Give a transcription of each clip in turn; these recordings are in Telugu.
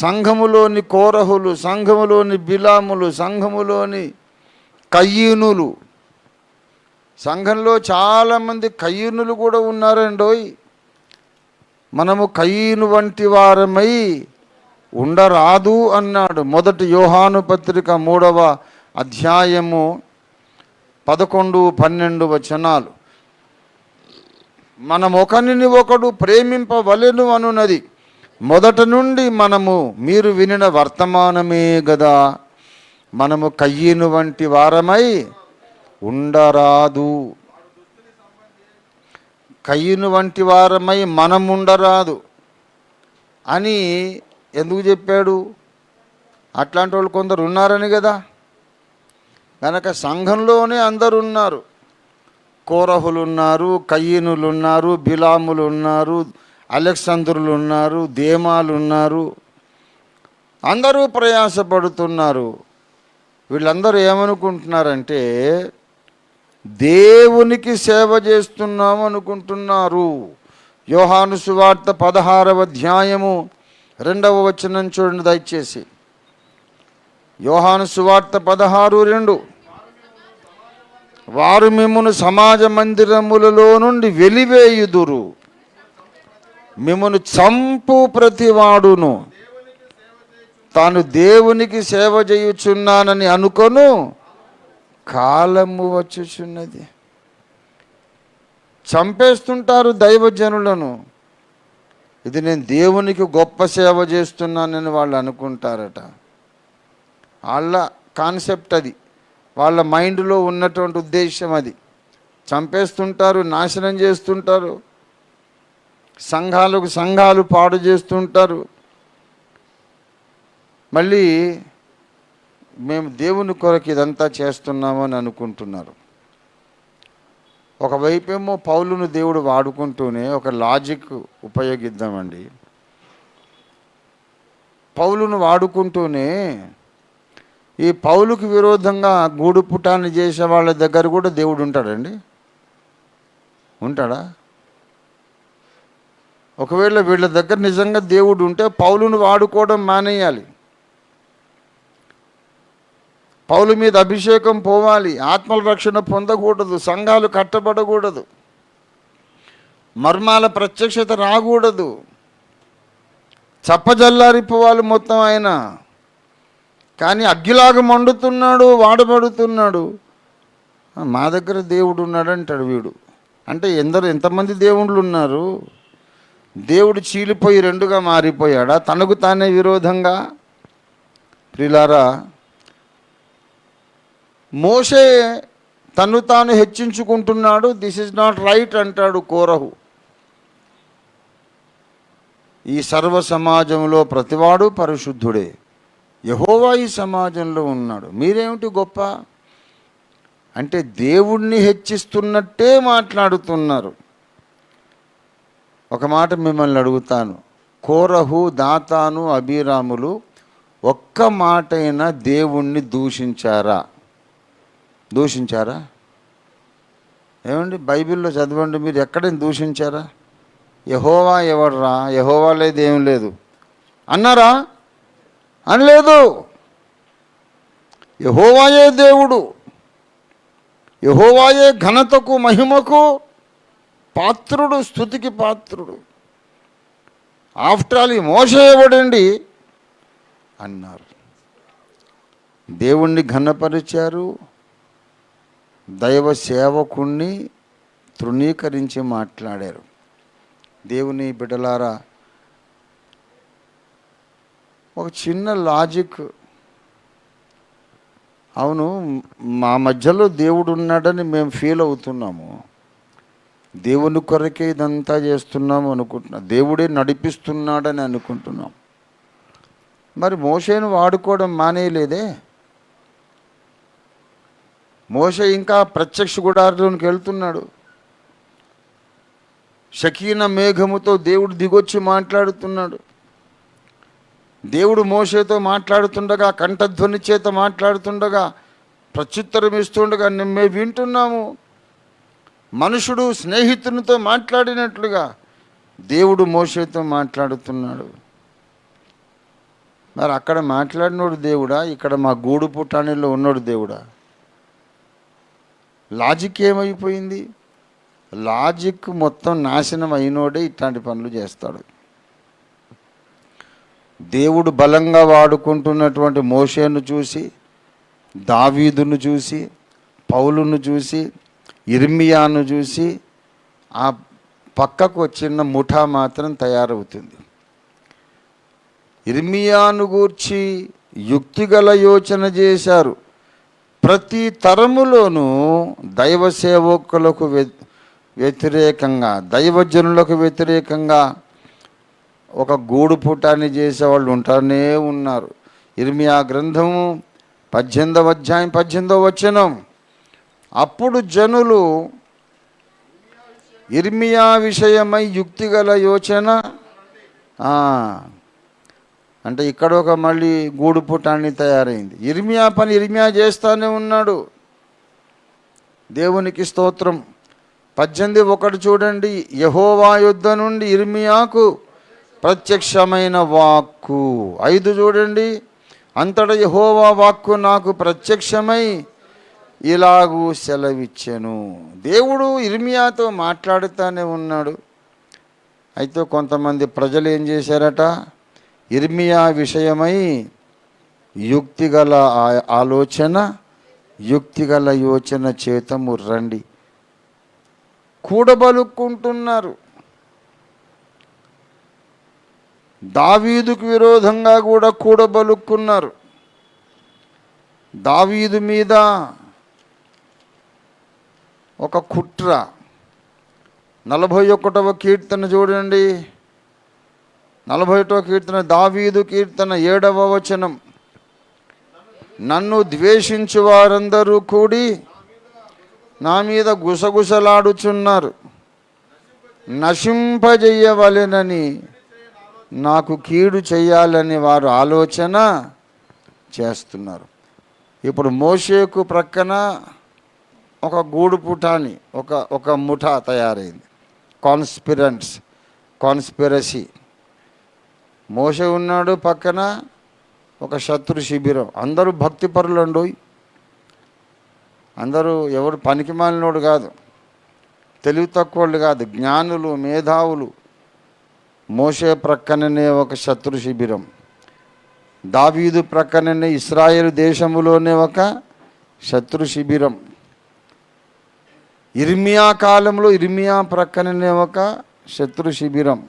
సంఘములోని కోరహులు సంఘములోని బిలాములు సంఘములోని కయ్యూనులు. సంఘంలో చాలామంది కయ్యూనులు కూడా ఉన్నారండోయ్. మనము కయ్యూను వంటి వారమై ఉండరాదు అన్నాడు మొదటి యోహాను పత్రిక మూడవ అధ్యాయము పదకొండు పన్నెండు వచనాలు. మనం ఒకరిని ఒకడు ప్రేమింపవలెను అనున్నది. మొదట నుండి మనము మీరు వినిన వర్తమానమే గదా. మనము కయ్యను వంటి వారమై ఉండరాదు. కయ్యను వంటి వారమై మనం ఉండరాదు అని ఎందుకు చెప్పాడు? అట్లాంటి వాళ్ళు కొందరు ఉన్నారని కదా కనుక సంఘంలోనే అందరు ఉన్నారు కోరహులు ఉన్నారు కయ్యనులు ఉన్నారు బిలాములు ఉన్నారు అలెక్సంద్రులు ఉన్నారు దేమాలు ఉన్నారు. అందరూ ప్రయాసపడుతున్నారు. వీళ్ళందరూ ఏమనుకుంటున్నారంటే దేవునికి సేవ చేస్తున్నాం అనుకుంటున్నారు. యోహాను సువార్త పదహారవ అధ్యాయము రెండవ వచనం చూడండి దయచేసి. యోహాను సువార్త పదహారు రెండు. వారు మిమ్మను సమాజ మందిరములలో నుండి వెలివేయుదురు. మిమ్మను చంపు ప్రతివాడును. తాను దేవునికి సేవ చేయుచున్నానని అనుకొను కాలము వచ్చుచున్నది. చంపేస్తుంటారు దైవజనులను. ఇది నేను దేవునికి గొప్ప సేవ చేస్తున్నానని వాళ్ళు అనుకుంటారట. వాళ్ళ కాన్సెప్ట్ అది. వాళ్ళ మైండ్లో ఉన్నటువంటి ఉద్దేశం అది. చంపేస్తుంటారు నాశనం చేస్తుంటారు. సంఘాలకు సంఘాలు పాడు చేస్తుంటారు. మళ్ళీ మేము దేవుని కొరకు ఇదంతా చేస్తున్నామని అనుకుంటున్నారు. ఒకవైపేమో పౌలును దేవుడు వాడుకుంటూనే ఒక లాజిక్ ఉపయోగిద్దామండి. పౌలును వాడుకుంటూనే ఈ పౌలుకు విరోధంగా గూడు పుటాన్ని చేసే వాళ్ళ దగ్గర కూడా దేవుడు ఉంటాడండి. ఉంటాడా? ఒకవేళ వీళ్ళ దగ్గర నిజంగా దేవుడు ఉంటే పౌలును వాడుకోవడం మానేయాలి. పౌలు మీద అభిషేకం పోవాలి. ఆత్మల రక్షణ పొందకూడదు. సంఘాలు కట్టబడకూడదు. మర్మాల ప్రత్యక్షత రాకూడదు. చప్పజల్లారిపోవాలి మొత్తం ఆయన. కానీ అగ్గిలాగా మండుతున్నాడు వాడబడుతున్నాడు. మా దగ్గర దేవుడు ఉన్నాడు అంటాడు వీడు. అంటే ఎందరు ఎంతమంది దేవుళ్ళు ఉన్నారు? దేవుడు చీలిపోయి రెండుగా మారిపోయాడా? తనకు తానే విరోధంగా? ప్రిలారా మోషే తను తాను హెచ్చించుకుంటున్నాడు. దిస్ ఇస్ నాట్ రైట్ అంటాడు కోరహు. ఈ సర్వ సమాజంలో ప్రతివాడు పరిశుద్ధుడే. యహోవా ఈ సమాజంలో ఉన్నాడు. మీరేమిటి గొప్ప? అంటే దేవుణ్ణి హెచ్చిస్తున్నట్టే మాట్లాడుతున్నారు. ఒక మాట మిమ్మల్ని అడుగుతాను. కోరహు దాతాను అభిరాములు ఒక్క మాటైనా దేవుణ్ణి దూషించారా? దూషించారా? ఏమండి? బైబిల్లో చదవండి మీరు ఎక్కడైనా దూషించారా? యహోవా ఎవడరా? యహోవా లేదు ఏం లేదు. అన్నారా? అనలేదు. యహోవాయే దేవుడు. యహోవాయే ఘనతకు మహిమకు పాత్రుడు స్థుతికి పాత్రుడు. ఆఫ్టర్ ఆల్ ఈ మోసేయబడండి అన్నారు. దేవుణ్ణి ఘనపరిచారు. దైవ సేవకుణ్ణి తృణీకరించి మాట్లాడారు. దేవుని బిడలారా ఒక చిన్న లాజిక్. అవును మా మధ్యలో దేవుడు ఉన్నాడని మేము ఫీల్ అవుతున్నాము. దేవుని కొరకే ఇదంతా చేస్తున్నాము అనుకుంటున్నాం. దేవుడే నడిపిస్తున్నాడని అనుకుంటున్నాం. మరి మోషేను వాడుకోవడం మానేయలేదే? మోష ఇంకా ప్రత్యక్ష గుడారంలోనికి వెళ్తున్నాడు. షకీన మేఘముతో దేవుడు దిగొచ్చి మాట్లాడుతున్నాడు. దేవుడు మోషేతో మాట్లాడుతుండగా కంఠధ్వని చేత మాట్లాడుతుండగా ప్రత్యుత్తరం ఇస్తుండగా మేము వింటున్నాము. మనుషుడు స్నేహితునితో మాట్లాడినట్లుగా దేవుడు మోషేతో మాట్లాడుతున్నాడు. మరి అక్కడ మాట్లాడినోడు దేవుడా? ఇక్కడ మా గూడు పుట్టాణిలో ఉన్నాడు దేవుడా? లాజిక్ ఏమైపోయింది? లాజిక్ మొత్తం నాశనం అయినోడే ఇట్లాంటి పనులు చేస్తాడు. దేవుడు బలంగా వాడుకుంటున్నటువంటి మోషేను చూసి దావీదును చూసి పౌలును చూసి ఇర్మియాను చూసి ఆ పక్కకు వచ్చిన ముఠా మాత్రం తయారవుతుంది. ఇర్మియాను గూర్చి యుక్తిగల యోచన చేశారు. ప్రతి తరములోనూ దైవ సేవకులకు వ్య- వ్యతిరేకంగా దైవజనులకు వ్యతిరేకంగా ఒక గూడు పుటాన్ని చేసేవాళ్ళు ఉంటానే ఉన్నారు. ఇర్మియా గ్రంథము పద్దెనిమిదవ అధ్యాయం పద్దెనిమిదవ వచనం. అప్పుడు జనులు ఇర్మియా విషయమై యుక్తిగల యోచన అంటే ఇక్కడ ఒక మళ్ళీ గూడు పుటాన్ని తయారైంది. ఇర్మియా పని ఇర్మియా చేస్తానే ఉన్నాడు. దేవునికి స్తోత్రం. పద్దెనిమిది ఒకటి చూడండి. యహోవా యుద్ధ నుండి ఇర్మియాకు ప్రత్యక్షమైన వాక్కు. ఐదు చూడండి. అంతట యహోవా వాక్కు నాకు ప్రత్యక్షమై ఇలాగూ సెలవిచ్చెను. దేవుడు ఇర్మియాతో మాట్లాడుతూనే ఉన్నాడు. అయితే కొంతమంది ప్రజలు ఏం చేశారట? ఇర్మియా విషయమై యుక్తిగల ఆలోచన యుక్తిగల యోచన చేతము రండి. కూడబలుక్కుంటున్నారు. దావీదుకు విరోధంగా కూడా కూడబలుక్కున్నారు. దావీదు మీద ఒక కుట్ర. నలభై ఒకటవ కీర్తన చూడండి. నలభై ఒకటవ కీర్తన దావీదు కీర్తన ఏడవ వచనం. నన్ను ద్వేషించు వారందరూ కూడి నా మీద గుసగుసలాడుచున్నారు. నశింపజేయవలెనని నాకు కీడు చేయాలని వారు ఆలోచన చేస్తున్నారు. ఇప్పుడు మోషేకు ప్రక్కన ఒక గూడు పుటాని ఒక ఒక ముఠా తయారైంది. Conspirators conspiracy. మోస ఉన్నాడు పక్కన ఒక శత్రు శిబిరం. అందరూ భక్తి పరులండు. అందరూ ఎవరు పనికి మాలినోడు కాదు. తెలివి తక్కువళ్ళు కాదు. జ్ఞానులు మేధావులు. మోసే ప్రక్కననే ఒక శత్రు శిబిరం. దావీదు ప్రక్కననే ఇస్రాయేల్ దేశములోనే ఒక శత్రు శిబిరం. ఇర్మియా కాలంలో ఇర్మియా ప్రక్కననే ఒక శత్రు శిబిరం.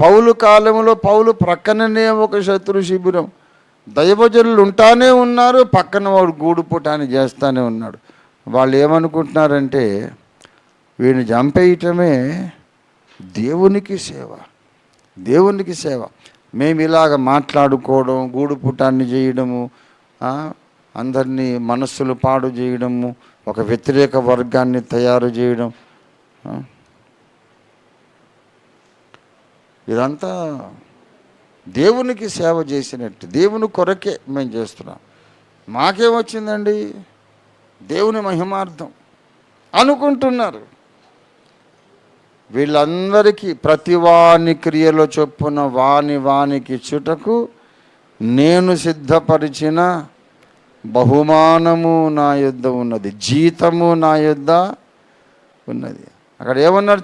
పౌలు కాలంలో పౌలు ప్రక్కననే ఒక శత్రు శిబిరం. దైవజనులు ఉంటానే ఉన్నారు పక్కన వాడు గూడు పుటాన్ని చేస్తానే ఉన్నాడు. వాళ్ళు ఏమనుకుంటున్నారంటే వీడిని చంపేయటమే దేవునికి సేవ. దేవునికి సేవ. మేము ఇలాగ మాట్లాడుకోవడం గూడు పుటాన్ని చేయడము అందరినీ మనస్సులు పాడు చేయడము ఒక వ్యతిరేక వర్గాన్ని తయారు చేయడం ఇదంతా దేవునికి సేవ చేసినట్టు దేవుని కొరకే మేము చేస్తున్నాం. మాకేమొచ్చిందండి దేవుని మహిమార్థం అనుకుంటున్నారు. వీళ్ళందరికీ ప్రతి వాని క్రియలో చొప్పున వాని వానికి చుటకు నేను సిద్ధపరిచిన బహుమానము నా యొద్ద ఉన్నది జీతము నా యొద్ద ఉన్నది. అక్కడ ఏమన్నారు